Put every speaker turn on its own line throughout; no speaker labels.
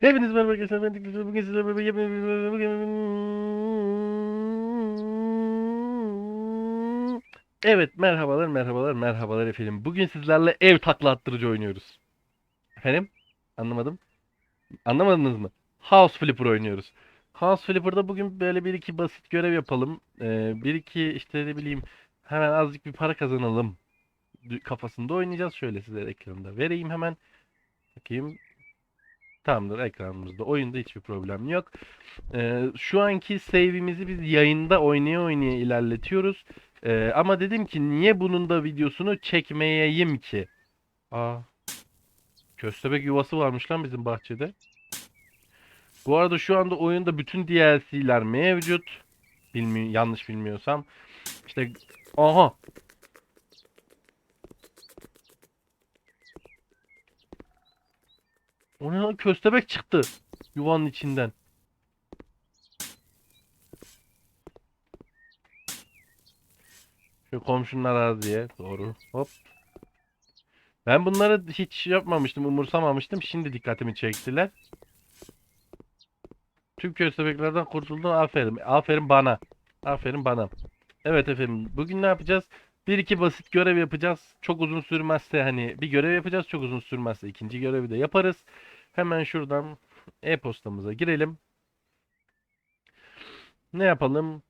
Hepiniz merhaba arkadaşlar. Ben Diktatör. Bugün sizlerle beraber bugün- Evet merhabalar merhabalar merhabalar efendim. Bugün sizlerle ev takla attırıcı oynuyoruz. Efendim? Anlamadım. Anlamadınız mı? House Flipper oynuyoruz. House Flipper'da bugün böyle bir iki basit görev yapalım. Ee, bir iki işte ne bileyim hemen azıcık bir para kazanalım kafasında oynayacağız. Şöyle size ekranda vereyim hemen. Bakayım. Tamamdır ekranımızda. Oyunda hiçbir problem yok. Ee, şu anki save'imizi biz yayında oynaya oynaya ilerletiyoruz. Ee, ama dedim ki niye bunun da videosunu çekmeyeyim ki? Aa, köstebek yuvası varmış lan bizim bahçede. Bu arada şu anda oyunda bütün DLC'ler mevcut. Bilmi yanlış bilmiyorsam. İşte aha O ne lan köstebek çıktı yuvanın içinden. Şu komşunun araziye doğru. Hop. Ben bunları hiç yapmamıştım, umursamamıştım. Şimdi dikkatimi çektiler. Tüm köstebeklerden kurtuldum. Aferin. Aferin bana. Aferin bana. Evet efendim. Bugün ne yapacağız? Bir iki basit görev yapacağız. Çok uzun sürmezse hani bir görev yapacağız. Çok uzun sürmezse ikinci görevi de yaparız. Hemen şuradan e-postamıza girelim. Ne yapalım?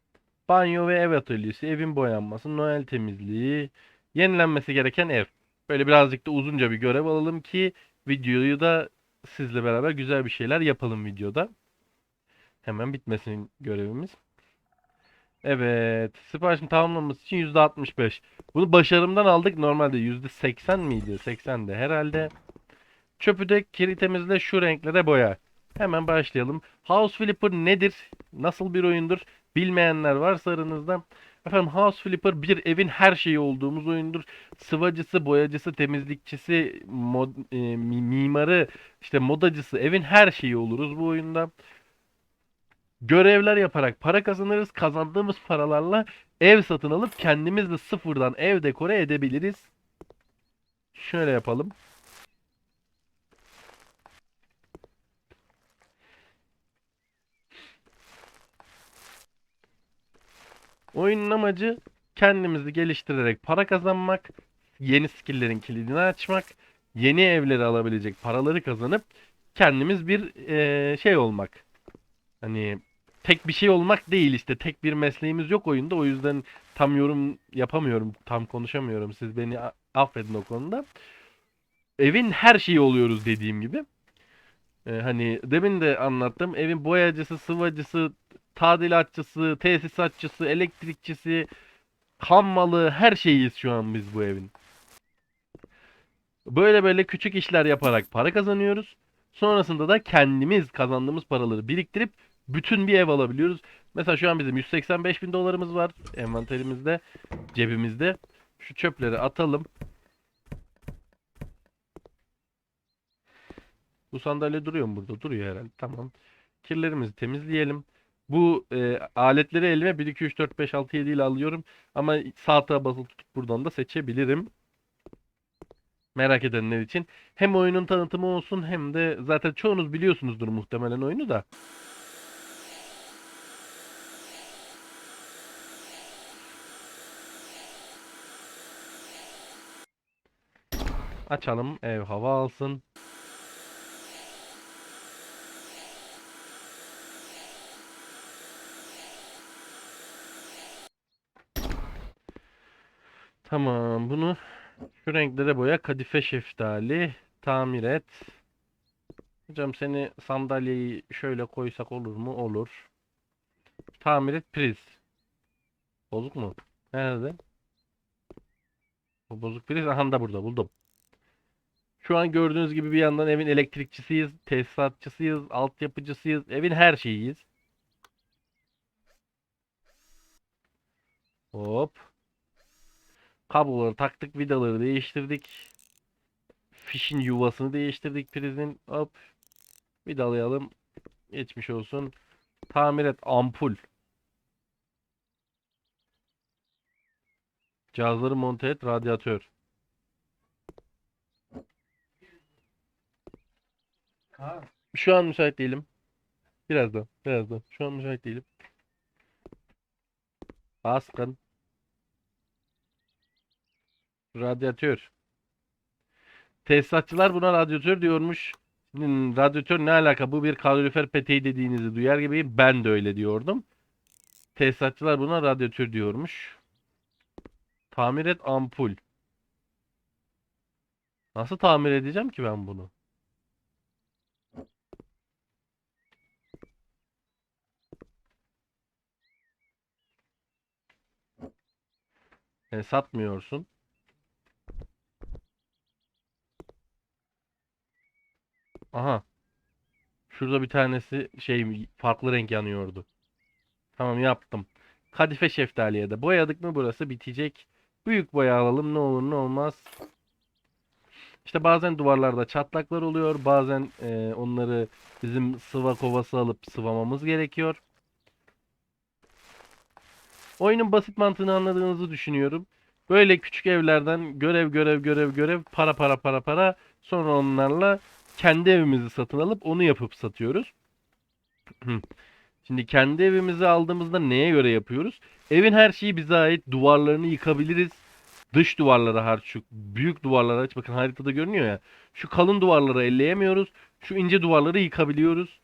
Banyo ve ev atölyesi, evin boyanması, Noel temizliği, yenilenmesi gereken ev. Böyle birazcık da uzunca bir görev alalım ki videoyu da sizle beraber güzel bir şeyler yapalım videoda. Hemen bitmesin görevimiz. Evet, siparişin tamamlanması için %65. Bunu başarımdan aldık. Normalde %80 miydi? 80 de herhalde. Çöpü de kiri temizle şu renklere boya. Hemen başlayalım. House Flipper nedir? Nasıl bir oyundur? Bilmeyenler varsa aranızda. Efendim House Flipper bir evin her şeyi olduğumuz oyundur. Sıvacısı, boyacısı, temizlikçisi, mod, e, mi- mimarı, işte modacısı, evin her şeyi oluruz bu oyunda. Görevler yaparak para kazanırız. Kazandığımız paralarla ev satın alıp kendimiz de sıfırdan ev dekore edebiliriz. Şöyle yapalım. Oyunun amacı kendimizi geliştirerek para kazanmak, yeni skill'lerin kilidini açmak, yeni evleri alabilecek paraları kazanıp kendimiz bir eee, şey olmak. Hani tek bir şey olmak değil işte. Tek bir mesleğimiz yok oyunda. O yüzden tam yorum yapamıyorum, tam konuşamıyorum. Siz beni affedin o konuda. Evin her şeyi oluyoruz dediğim gibi. Ee, hani demin de anlattım. Evin boyacısı, sıvacısı, tadilatçısı, tesisatçısı, elektrikçisi, hammalı her şeyiyiz şu an biz bu evin. Böyle böyle küçük işler yaparak para kazanıyoruz. Sonrasında da kendimiz kazandığımız paraları biriktirip bütün bir ev alabiliyoruz. Mesela şu an bizim 185 bin dolarımız var envanterimizde, cebimizde. Şu çöpleri atalım. Bu sandalye duruyor mu burada? Duruyor herhalde. Tamam. Kirlerimizi temizleyelim. Bu e, aletleri elime 1, 2, 3, 4, 5, 6, 7 ile alıyorum. Ama sağ tığa basılı tutup buradan da seçebilirim. Merak edenler için. Hem oyunun tanıtımı olsun hem de zaten çoğunuz biliyorsunuzdur muhtemelen oyunu da. Açalım ev hava alsın. Tamam bunu şu renklere boya kadife şeftali tamir et. Hocam seni sandalyeyi şöyle koysak olur mu? Olur. Tamir et priz. Bozuk mu? Nerede? Bu bozuk priz aha da burada buldum. Şu an gördüğünüz gibi bir yandan evin elektrikçisiyiz, tesisatçısıyız, altyapıcısıyız, evin her şeyiyiz. Hop. Kabloları taktık, vidaları değiştirdik. Fişin yuvasını değiştirdik prizin. Hop. Vidalayalım. Geçmiş olsun. Tamir et ampul. Cihazları monte et radyatör. Şu an müsait değilim. Birazdan, birazdan. Şu an müsait değilim. Baskın. Radyatör. Tesisatçılar buna radyatör diyormuş. Radyatör ne alaka? Bu bir kalorifer peteği dediğinizi duyar gibi ben de öyle diyordum. Tesisatçılar buna radyatör diyormuş. Tamir et ampul. Nasıl tamir edeceğim ki ben bunu? E, satmıyorsun. Aha. Şurada bir tanesi şey farklı renk yanıyordu. Tamam yaptım. Kadife şeftaliye de boyadık mı burası bitecek. Büyük boya alalım ne olur ne olmaz. İşte bazen duvarlarda çatlaklar oluyor. Bazen e, onları bizim sıva kovası alıp sıvamamız gerekiyor. Oyunun basit mantığını anladığınızı düşünüyorum. Böyle küçük evlerden görev görev görev görev para para para para sonra onlarla kendi evimizi satın alıp onu yapıp satıyoruz. Şimdi kendi evimizi aldığımızda neye göre yapıyoruz? Evin her şeyi bize ait. Duvarlarını yıkabiliriz. Dış duvarlara hariç şu büyük duvarlara hariç bakın haritada görünüyor ya. Şu kalın duvarları elleyemiyoruz. Şu ince duvarları yıkabiliyoruz.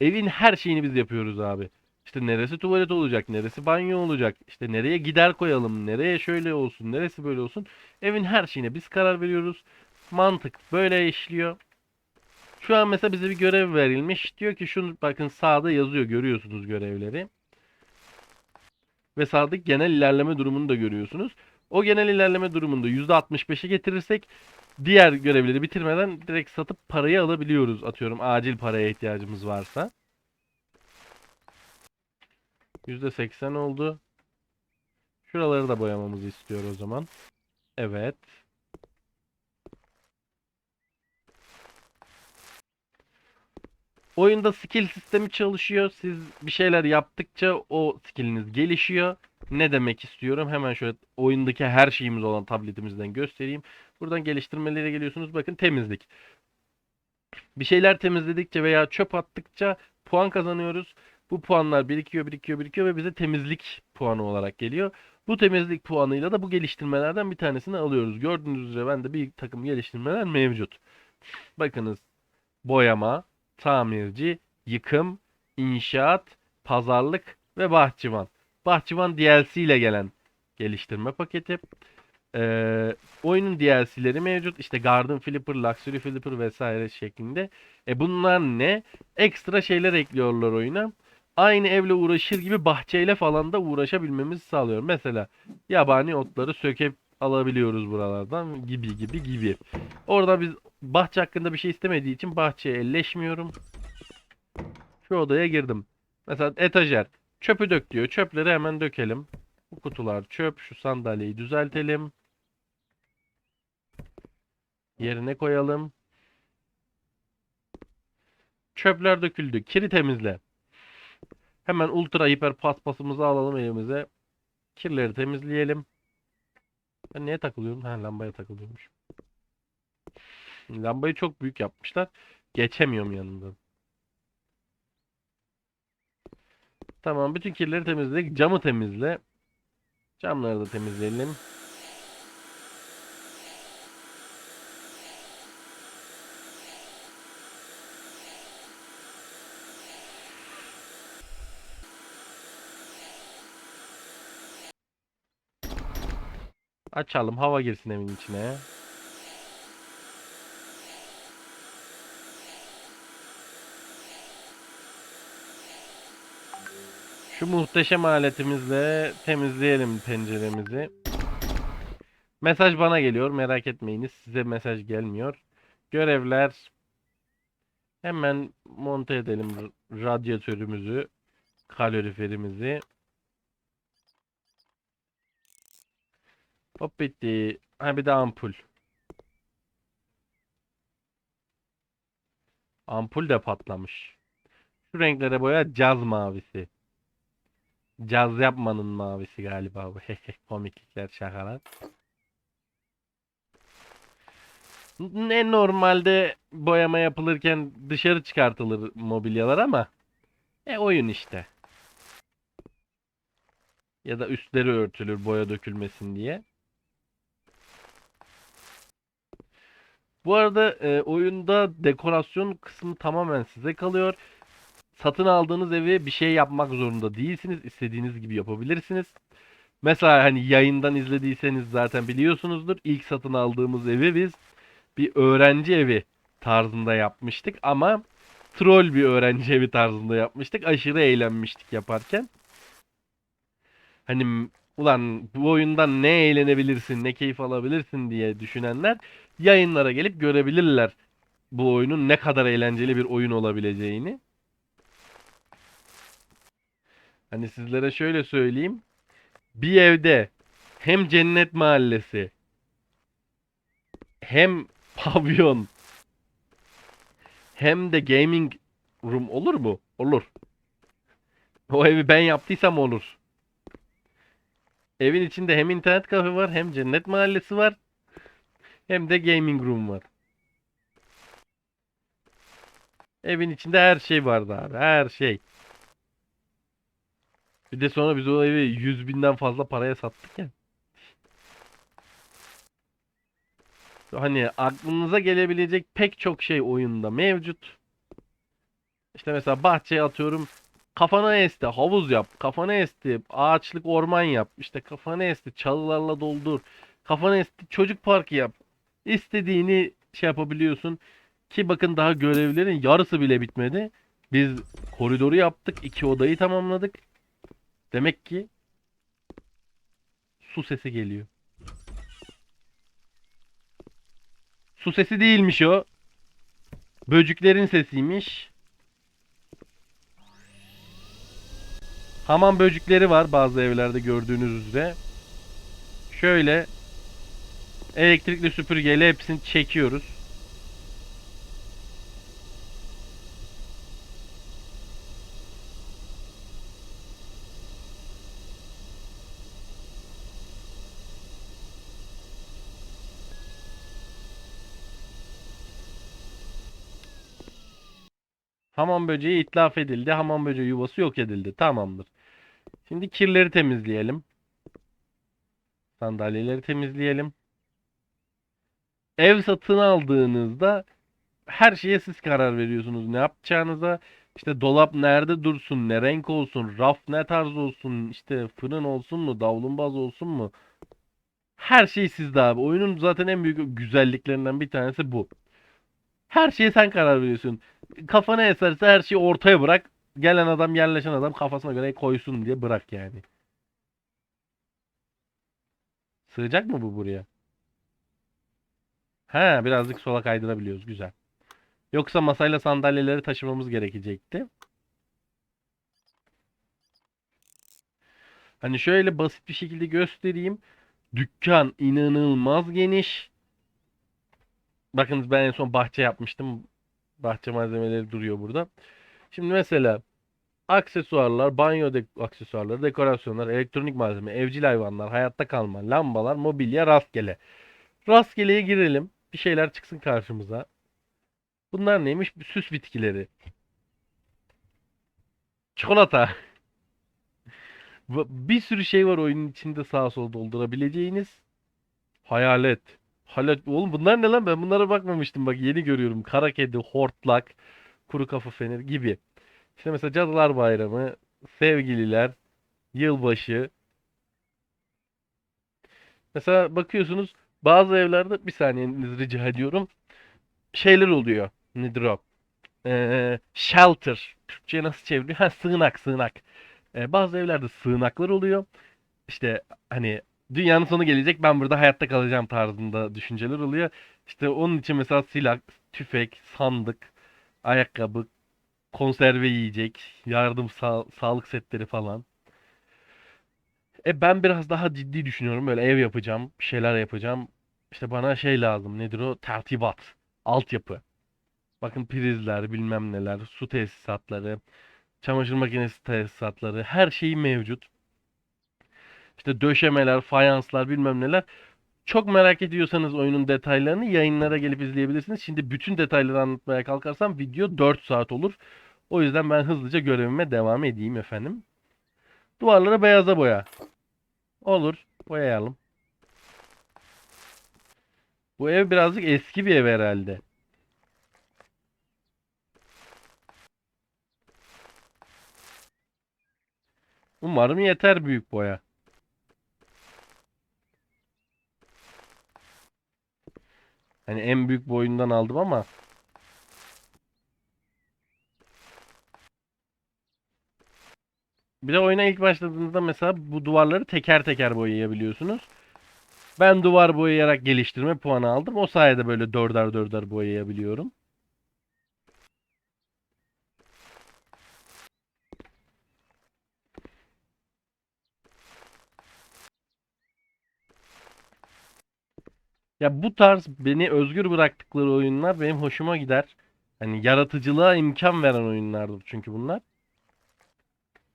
Evin her şeyini biz yapıyoruz abi. İşte neresi tuvalet olacak, neresi banyo olacak, işte nereye gider koyalım, nereye şöyle olsun, neresi böyle olsun. Evin her şeyine biz karar veriyoruz. Mantık böyle işliyor. Şu an mesela bize bir görev verilmiş. Diyor ki şunu bakın sağda yazıyor görüyorsunuz görevleri. Ve sağdaki genel ilerleme durumunu da görüyorsunuz. O genel ilerleme durumunda %65'e getirirsek diğer görevleri bitirmeden direkt satıp parayı alabiliyoruz. Atıyorum acil paraya ihtiyacımız varsa. %80 oldu. Şuraları da boyamamızı istiyor o zaman. Evet. Oyunda skill sistemi çalışıyor. Siz bir şeyler yaptıkça o skilliniz gelişiyor. Ne demek istiyorum? Hemen şöyle oyundaki her şeyimiz olan tabletimizden göstereyim. Buradan geliştirmelere geliyorsunuz. Bakın temizlik. Bir şeyler temizledikçe veya çöp attıkça puan kazanıyoruz. Bu puanlar birikiyor, birikiyor, birikiyor ve bize temizlik puanı olarak geliyor. Bu temizlik puanıyla da bu geliştirmelerden bir tanesini alıyoruz. Gördüğünüz üzere bende bir takım geliştirmeler mevcut. Bakınız boyama, tamirci, yıkım, inşaat, pazarlık ve bahçıvan. Bahçıvan DLC ile gelen geliştirme paketi. Ee, oyunun DLC'leri mevcut. İşte Garden Flipper, Luxury Flipper vesaire şeklinde. E bunlar ne? Ekstra şeyler ekliyorlar oyuna. Aynı evle uğraşır gibi bahçeyle falan da uğraşabilmemizi sağlıyor. Mesela yabani otları söküp alabiliyoruz buralardan gibi gibi gibi. Orada biz bahçe hakkında bir şey istemediği için bahçeye elleşmiyorum. Şu odaya girdim. Mesela etajer. Çöpü dök diyor. Çöpleri hemen dökelim. Bu kutular çöp. Şu sandalyeyi düzeltelim. Yerine koyalım. Çöpler döküldü. Kiri temizle. Hemen ultra hiper paspasımızı alalım elimize. Kirleri temizleyelim. Ben neye takılıyorum? Ha lambaya takılıyormuş. Lambayı çok büyük yapmışlar. Geçemiyorum yanından. Tamam bütün kirleri temizledik. Camı temizle. Camları da temizleyelim. Açalım hava girsin evin içine. Şu muhteşem aletimizle temizleyelim penceremizi. Mesaj bana geliyor. Merak etmeyiniz. Size mesaj gelmiyor. Görevler. Hemen monte edelim radyatörümüzü, kaloriferimizi. Hop bitti. Ha bir de ampul. Ampul de patlamış. Şu renklere boya caz mavisi. Caz yapmanın mavisi galiba bu. Komiklikler, şakalar. Ne normalde boyama yapılırken dışarı çıkartılır mobilyalar ama e oyun işte. Ya da üstleri örtülür boya dökülmesin diye. Bu arada e, oyunda dekorasyon kısmı tamamen size kalıyor. Satın aldığınız evi bir şey yapmak zorunda değilsiniz. İstediğiniz gibi yapabilirsiniz. Mesela hani yayından izlediyseniz zaten biliyorsunuzdur. İlk satın aldığımız evi biz bir öğrenci evi tarzında yapmıştık ama troll bir öğrenci evi tarzında yapmıştık. Aşırı eğlenmiştik yaparken. Hani ulan bu oyundan ne eğlenebilirsin, ne keyif alabilirsin diye düşünenler yayınlara gelip görebilirler bu oyunun ne kadar eğlenceli bir oyun olabileceğini. Hani sizlere şöyle söyleyeyim. Bir evde hem cennet mahallesi hem pavyon hem de gaming room olur mu? Olur. O evi ben yaptıysam olur. Evin içinde hem internet kafe var, hem cennet mahallesi var, hem de gaming room var. Evin içinde her şey vardı abi, her şey. Bir de sonra biz o evi 100 binden fazla paraya sattık ya. Hani aklınıza gelebilecek pek çok şey oyunda mevcut. İşte mesela bahçeye atıyorum. Kafana esti, havuz yap. Kafana esti, ağaçlık orman yap. İşte kafana esti, çalılarla doldur. Kafana esti, çocuk parkı yap. İstediğini şey yapabiliyorsun. Ki bakın daha görevlerin yarısı bile bitmedi. Biz koridoru yaptık, iki odayı tamamladık. Demek ki su sesi geliyor. Su sesi değilmiş o. Böcüklerin sesiymiş. Hamam böcükleri var bazı evlerde gördüğünüz üzere. Şöyle elektrikli süpürgeyle hepsini çekiyoruz. Hamam böceği itlaf edildi. Hamam böceği yuvası yok edildi. Tamamdır. Şimdi kirleri temizleyelim. Sandalyeleri temizleyelim. Ev satın aldığınızda her şeye siz karar veriyorsunuz ne yapacağınıza. İşte dolap nerede dursun, ne renk olsun, raf ne tarz olsun, işte fırın olsun mu, davlumbaz olsun mu? Her şey sizde abi. Oyunun zaten en büyük güzelliklerinden bir tanesi bu. Her şeye sen karar veriyorsun. Kafana eserse her şeyi ortaya bırak. Gelen adam, yerleşen adam kafasına göre koysun diye bırak yani. Sığacak mı bu buraya? He, birazcık sola kaydırabiliyoruz. Güzel. Yoksa masayla sandalyeleri taşımamız gerekecekti. Hani şöyle basit bir şekilde göstereyim. Dükkan inanılmaz geniş. Bakın ben en son bahçe yapmıştım. Bahçe malzemeleri duruyor burada. Şimdi mesela aksesuarlar, banyo de aksesuarları, dekorasyonlar, elektronik malzeme, evcil hayvanlar, hayatta kalma, lambalar, mobilya, rastgele. Rastgeleye girelim. Bir şeyler çıksın karşımıza. Bunlar neymiş? Süs bitkileri. Çikolata. Bir sürü şey var oyunun içinde sağa sola doldurabileceğiniz. Hayalet. Hayalet. Oğlum bunlar ne lan? Ben bunlara bakmamıştım. Bak yeni görüyorum. Kara kedi, hortlak, kuru kafa feneri gibi. İşte mesela Cadılar Bayramı, sevgililer, yılbaşı. Mesela bakıyorsunuz bazı evlerde bir saniyenizi rica ediyorum. Şeyler oluyor. Nedir o? Ee, shelter. Türkçe'ye nasıl çeviriyor? Ha sığınak, sığınak. Ee, bazı evlerde sığınaklar oluyor. İşte hani dünyanın sonu gelecek ben burada hayatta kalacağım tarzında düşünceler oluyor. İşte onun için mesela silah, tüfek, sandık, ayakkabı, konserve yiyecek, yardım sağ- sağlık setleri falan. E ben biraz daha ciddi düşünüyorum. Böyle ev yapacağım, bir şeyler yapacağım. İşte bana şey lazım. Nedir o? Tertibat, altyapı. Bakın prizler, bilmem neler, su tesisatları, çamaşır makinesi tesisatları, her şey mevcut. İşte döşemeler, fayanslar, bilmem neler. Çok merak ediyorsanız oyunun detaylarını yayınlara gelip izleyebilirsiniz. Şimdi bütün detayları anlatmaya kalkarsam video 4 saat olur. O yüzden ben hızlıca görevime devam edeyim efendim. Duvarları beyaza boya. Olur. Boyayalım. Bu ev birazcık eski bir ev herhalde. Umarım yeter büyük boya. Hani en büyük boyundan aldım ama bir de oyuna ilk başladığınızda mesela bu duvarları teker teker boyayabiliyorsunuz. Ben duvar boyayarak geliştirme puanı aldım. O sayede böyle dörder dörder boyayabiliyorum. Ya bu tarz beni özgür bıraktıkları oyunlar benim hoşuma gider. Hani yaratıcılığa imkan veren oyunlardır çünkü bunlar.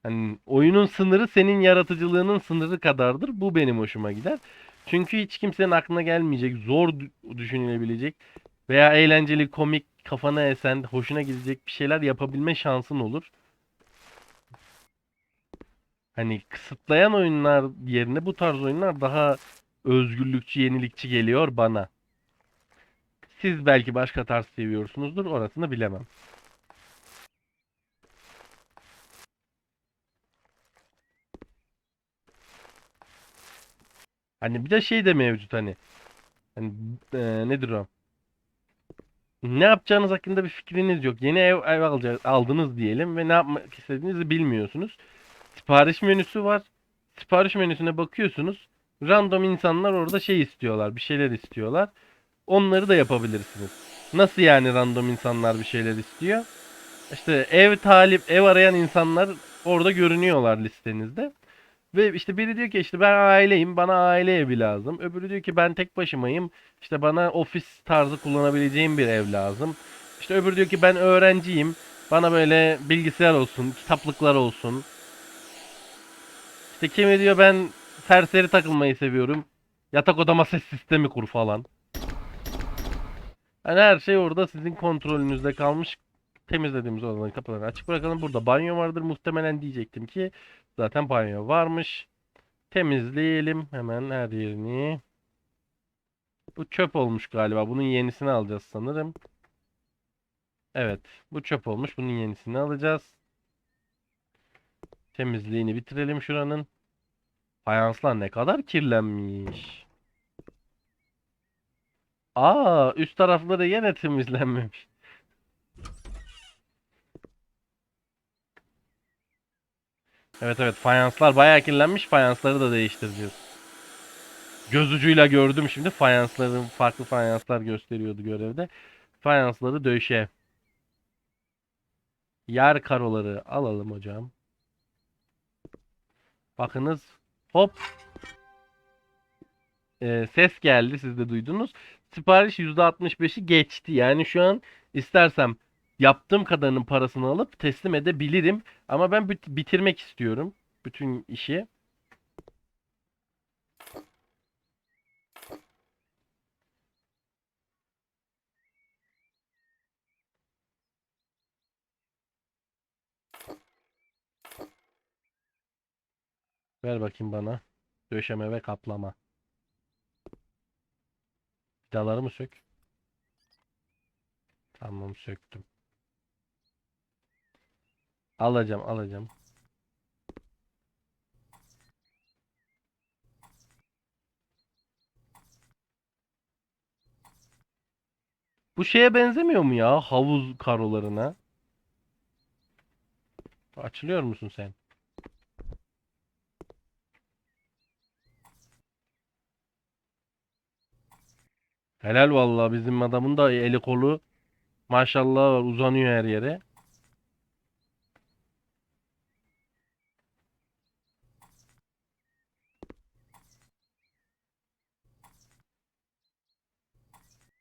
Hani oyunun sınırı senin yaratıcılığının sınırı kadardır. Bu benim hoşuma gider. Çünkü hiç kimsenin aklına gelmeyecek, zor dü- düşünülebilecek veya eğlenceli, komik, kafana esen, hoşuna gidecek bir şeyler yapabilme şansın olur. Hani kısıtlayan oyunlar yerine bu tarz oyunlar daha özgürlükçü, yenilikçi geliyor bana. Siz belki başka tarz seviyorsunuzdur, orasını bilemem. Hani bir de şey de mevcut hani. Hani eee, nedir o? Ne yapacağınız hakkında bir fikriniz yok. Yeni ev, ev alacağız, aldınız diyelim ve ne yapmak istediğinizi bilmiyorsunuz. Sipariş menüsü var. Sipariş menüsüne bakıyorsunuz. Random insanlar orada şey istiyorlar, bir şeyler istiyorlar. Onları da yapabilirsiniz. Nasıl yani random insanlar bir şeyler istiyor? İşte ev talip, ev arayan insanlar orada görünüyorlar listenizde. Ve işte biri diyor ki işte ben aileyim, bana aile evi lazım. Öbürü diyor ki ben tek başımayım, işte bana ofis tarzı kullanabileceğim bir ev lazım. İşte öbürü diyor ki ben öğrenciyim, bana böyle bilgisayar olsun, kitaplıklar olsun. İşte kimi diyor ben serseri takılmayı seviyorum, yatak odama ses sistemi kur falan. Hani her şey orada sizin kontrolünüzde kalmış. Temizlediğimiz odaların kapılarını açık bırakalım. Burada banyo vardır muhtemelen diyecektim ki zaten banyo varmış. Temizleyelim hemen her yerini. Bu çöp olmuş galiba. Bunun yenisini alacağız sanırım. Evet, bu çöp olmuş. Bunun yenisini alacağız. Temizliğini bitirelim şuranın. Fayanslar ne kadar kirlenmiş. Aa, üst tarafları yine temizlenmemiş. Evet evet fayanslar bayağı kirlenmiş. Fayansları da değiştireceğiz. Göz ucuyla gördüm şimdi fayansların farklı fayanslar gösteriyordu görevde. Fayansları döşe. Yer karoları alalım hocam. Bakınız hop Ee, ses geldi siz de duydunuz. Sipariş %65'i geçti. Yani şu an istersem yaptığım kadarının parasını alıp teslim edebilirim. Ama ben bit- bitirmek istiyorum bütün işi. Ver bakayım bana. Döşeme ve kaplama. Vidaları mı sök? Tamam söktüm. Alacağım alacağım. Bu şeye benzemiyor mu ya? Havuz karolarına. Açılıyor musun sen? Helal vallahi bizim adamın da eli kolu maşallah uzanıyor her yere.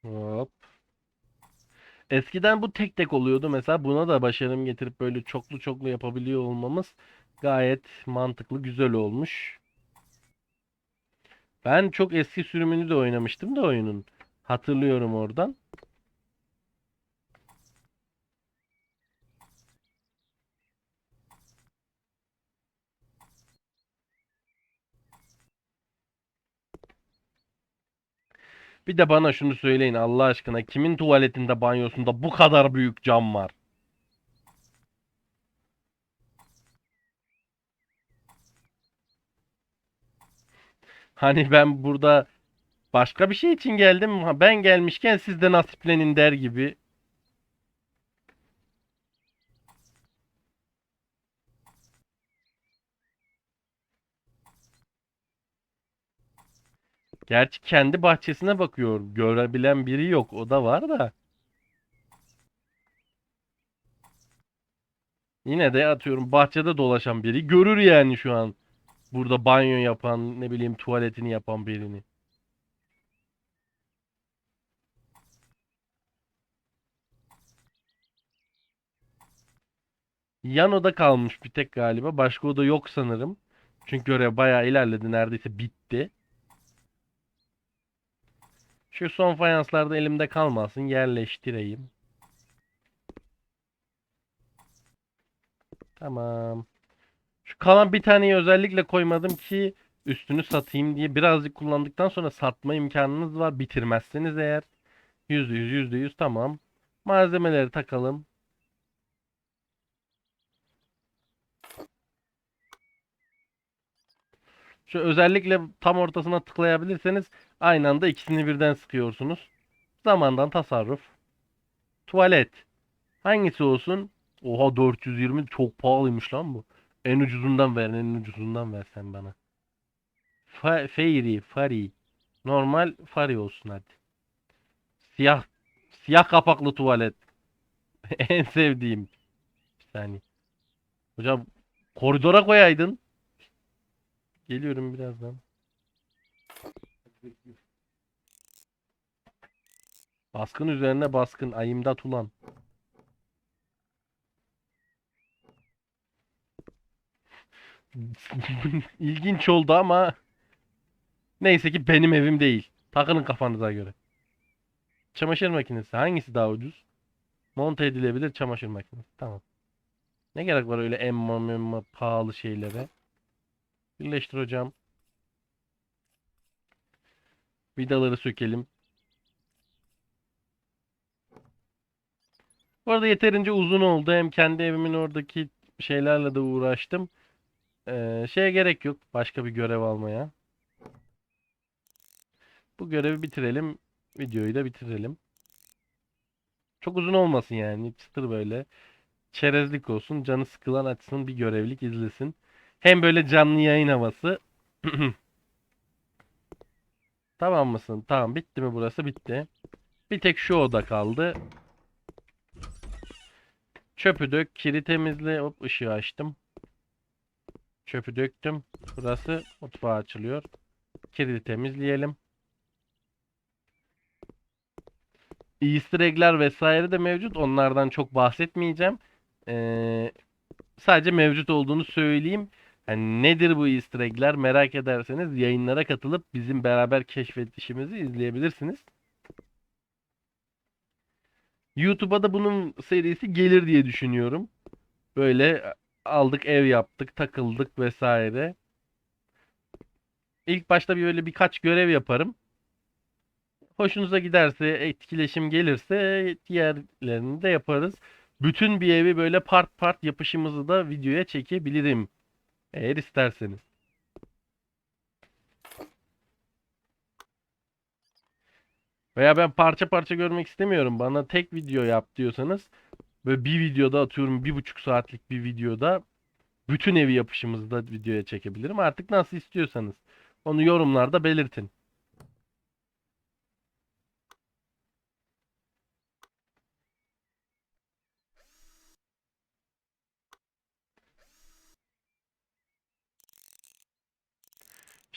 Hop. Eskiden bu tek tek oluyordu. Mesela buna da başarım getirip böyle çoklu çoklu yapabiliyor olmamız gayet mantıklı, güzel olmuş. Ben çok eski sürümünü de oynamıştım da oyunun. Hatırlıyorum oradan. Bir de bana şunu söyleyin Allah aşkına kimin tuvaletinde banyosunda bu kadar büyük cam var? Hani ben burada başka bir şey için geldim. Ha, Ben gelmişken siz de nasiplenin der gibi. Gerçi kendi bahçesine bakıyor. Görebilen biri yok. O da var da. Yine de atıyorum bahçede dolaşan biri görür yani şu an. Burada banyo yapan, ne bileyim tuvaletini yapan birini. Yan oda kalmış bir tek galiba. Başka oda yok sanırım. Çünkü görev bayağı ilerledi. Neredeyse bitti. Şu son fayanslar da elimde kalmasın. Yerleştireyim. Tamam. Şu kalan bir taneyi özellikle koymadım ki üstünü satayım diye. Birazcık kullandıktan sonra satma imkanınız var. Bitirmezseniz eğer. %100 %100 tamam. Malzemeleri takalım. Şu özellikle tam ortasına tıklayabilirseniz aynı anda ikisini birden sıkıyorsunuz. Zamandan tasarruf. Tuvalet. Hangisi olsun? Oha 420 çok pahalıymış lan bu. En ucuzundan ver, en ucuzundan ver sen bana. Fa Fairy, Fari. Normal Fari olsun hadi. Siyah siyah kapaklı tuvalet. En sevdiğim. Bir saniye. Hocam koridora koyaydın. Geliyorum birazdan. Baskın üzerine baskın. Ayımda ulan. İlginç oldu ama neyse ki benim evim değil. Takının kafanıza göre. Çamaşır makinesi hangisi daha ucuz? Monte edilebilir çamaşır makinesi. Tamam. Ne gerek var öyle emma memma pahalı şeylere? Birleştir hocam. Vidaları sökelim. Bu arada yeterince uzun oldu. Hem kendi evimin oradaki şeylerle de uğraştım. Ee, şeye gerek yok. Başka bir görev almaya. Bu görevi bitirelim. Videoyu da bitirelim. Çok uzun olmasın yani. Çıtır böyle. Çerezlik olsun. Canı sıkılan açsın. Bir görevlik izlesin. Hem böyle canlı yayın havası. Tamam mısın? Tamam. Bitti mi burası? Bitti. Bir tek şu oda kaldı. Çöpü dök. Kiri temizle. Hop ışığı açtım. Çöpü döktüm. Burası mutfağı açılıyor. Kiri temizleyelim. Easter egg'ler vesaire de mevcut. Onlardan çok bahsetmeyeceğim. Ee, sadece mevcut olduğunu söyleyeyim. Yani nedir bu Easter egg'ler merak ederseniz yayınlara katılıp bizim beraber keşfedişimizi izleyebilirsiniz. YouTube'a da bunun serisi gelir diye düşünüyorum. Böyle aldık ev yaptık takıldık vesaire. İlk başta bir böyle birkaç görev yaparım. Hoşunuza giderse, etkileşim gelirse diğerlerini de yaparız. Bütün bir evi böyle part part yapışımızı da videoya çekebilirim. Eğer isterseniz. Veya ben parça parça görmek istemiyorum. Bana tek video yap diyorsanız böyle bir videoda atıyorum bir buçuk saatlik bir videoda bütün evi yapışımızı da videoya çekebilirim. Artık nasıl istiyorsanız. Onu yorumlarda belirtin.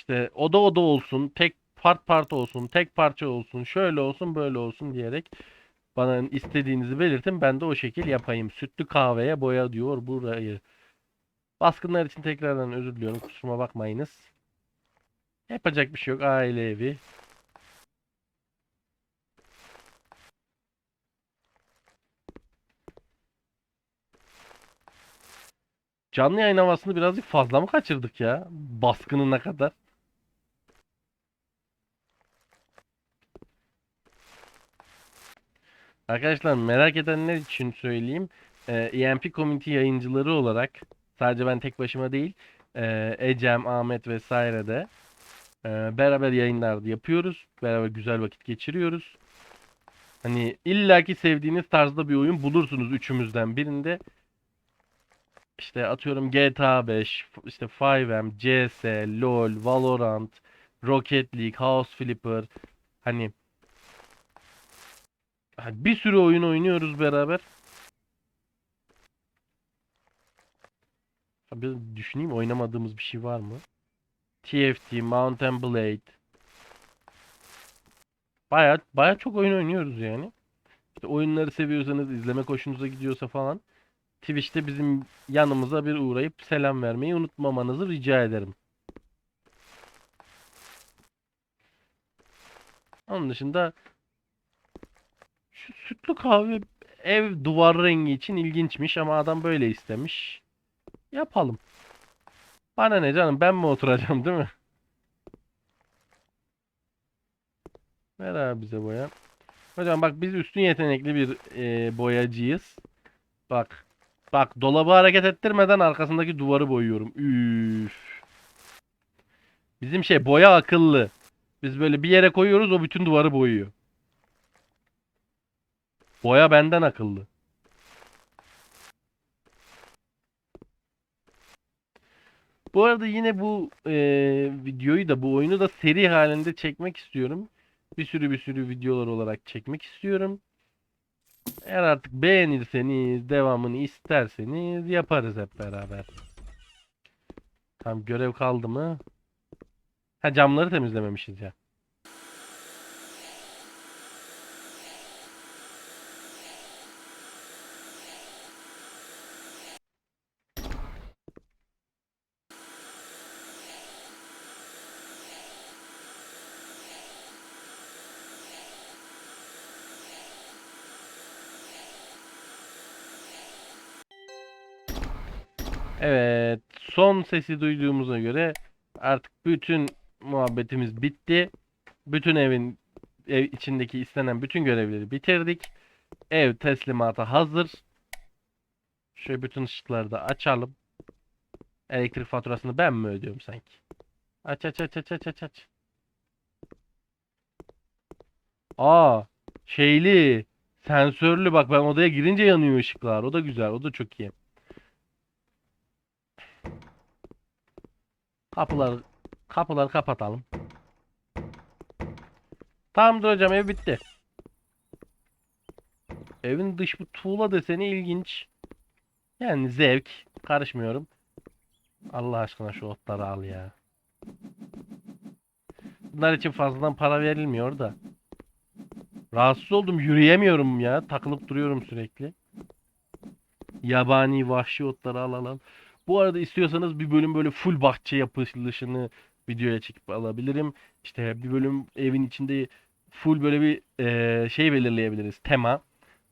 İşte oda oda olsun, tek part part olsun, tek parça olsun, şöyle olsun, böyle olsun diyerek bana istediğinizi belirtin. Ben de o şekil yapayım. Sütlü kahveye boya diyor burayı. Baskınlar için tekrardan özür diliyorum. Kusuruma bakmayınız. Yapacak bir şey yok. Aile evi. Canlı yayın havasını birazcık fazla mı kaçırdık ya? Baskınına kadar. Arkadaşlar merak edenler için söyleyeyim. Ee, EMP Community yayıncıları olarak sadece ben tek başıma değil, e, Ecem, Ahmet vesaire de e, beraber yayınlar yapıyoruz. Beraber güzel vakit geçiriyoruz. Hani illaki sevdiğiniz tarzda bir oyun bulursunuz üçümüzden birinde. İşte atıyorum GTA 5, f- işte 5M, CS, LoL, Valorant, Rocket League, House Flipper. Hani ha, bir sürü oyun oynuyoruz beraber. Bir düşüneyim oynamadığımız bir şey var mı? TFT, Mount and Blade. Baya baya çok oyun oynuyoruz yani. İşte oyunları seviyorsanız, izlemek hoşunuza gidiyorsa falan Twitch'te bizim yanımıza bir uğrayıp selam vermeyi unutmamanızı rica ederim. Onun dışında sütlü kahve ev duvar rengi için ilginçmiş ama adam böyle istemiş. Yapalım. Bana ne canım ben mi oturacağım değil mi? Ver abi bize boya. Hocam bak biz üstün yetenekli bir e, boyacıyız. Bak. Bak dolabı hareket ettirmeden arkasındaki duvarı boyuyorum. Üf. Bizim şey boya akıllı. Biz böyle bir yere koyuyoruz o bütün duvarı boyuyor. Boya benden akıllı. Bu arada yine bu eee, videoyu da bu oyunu da seri halinde çekmek istiyorum. Bir sürü bir sürü videolar olarak çekmek istiyorum. Eğer artık beğenirseniz, devamını isterseniz yaparız hep beraber. Tam görev kaldı mı? Ha camları temizlememişiz ya. Evet, son sesi duyduğumuza göre artık bütün muhabbetimiz bitti. Bütün evin ev içindeki istenen bütün görevleri bitirdik. Ev teslimata hazır. Şöyle bütün ışıkları da açalım. Elektrik faturasını ben mi ödüyorum sanki? Aç aç aç aç aç aç aç. Aa, şeyli, sensörlü bak ben odaya girince yanıyor ışıklar. O da güzel, o da çok iyi. Kapıları kapıları kapatalım. Tamamdır hocam ev bitti. Evin dış bu tuğla deseni ilginç. Yani zevk. Karışmıyorum. Allah aşkına şu otları al ya. Bunlar için fazladan para verilmiyor da. Rahatsız oldum. Yürüyemiyorum ya. Takılıp duruyorum sürekli. Yabani vahşi otları al al al. Bu arada istiyorsanız bir bölüm böyle full bahçe yapılışını videoya çekip alabilirim. İşte bir bölüm evin içinde full böyle bir eee, şey belirleyebiliriz. Tema.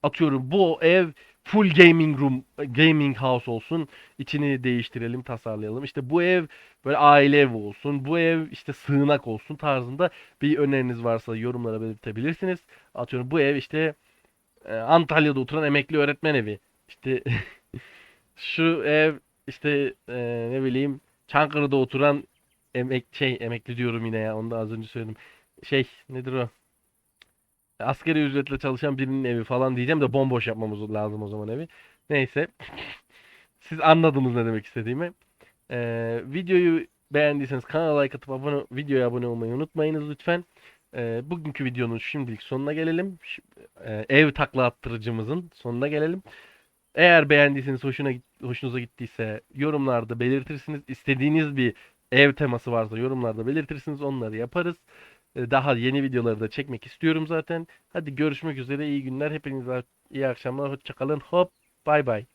Atıyorum bu ev full gaming room, gaming house olsun. İçini değiştirelim, tasarlayalım. İşte bu ev böyle aile evi olsun. Bu ev işte sığınak olsun tarzında bir öneriniz varsa yorumlara belirtebilirsiniz. Atıyorum bu ev işte e, Antalya'da oturan emekli öğretmen evi. İşte şu ev işte e, ne bileyim Çankırı'da oturan emek şey emekli diyorum yine ya onu da az önce söyledim. Şey nedir o? Asgari ücretle çalışan birinin evi falan diyeceğim de bomboş yapmamız lazım o zaman evi. Neyse. Siz anladınız ne demek istediğimi. Ee, videoyu beğendiyseniz kanala like atıp abone, videoya abone olmayı unutmayınız lütfen. Ee, bugünkü videonun şimdilik sonuna gelelim. Ş- e, ev takla attırıcımızın sonuna gelelim. Eğer beğendiyseniz hoşuna git- hoşunuza gittiyse yorumlarda belirtirsiniz. İstediğiniz bir ev teması varsa yorumlarda belirtirsiniz. Onları yaparız. Ee, Daha yeni videoları da çekmek istiyorum zaten. Hadi görüşmek üzere. iyi günler. Hepinize iyi akşamlar. Hoşça kalın. Hop. Bay bay.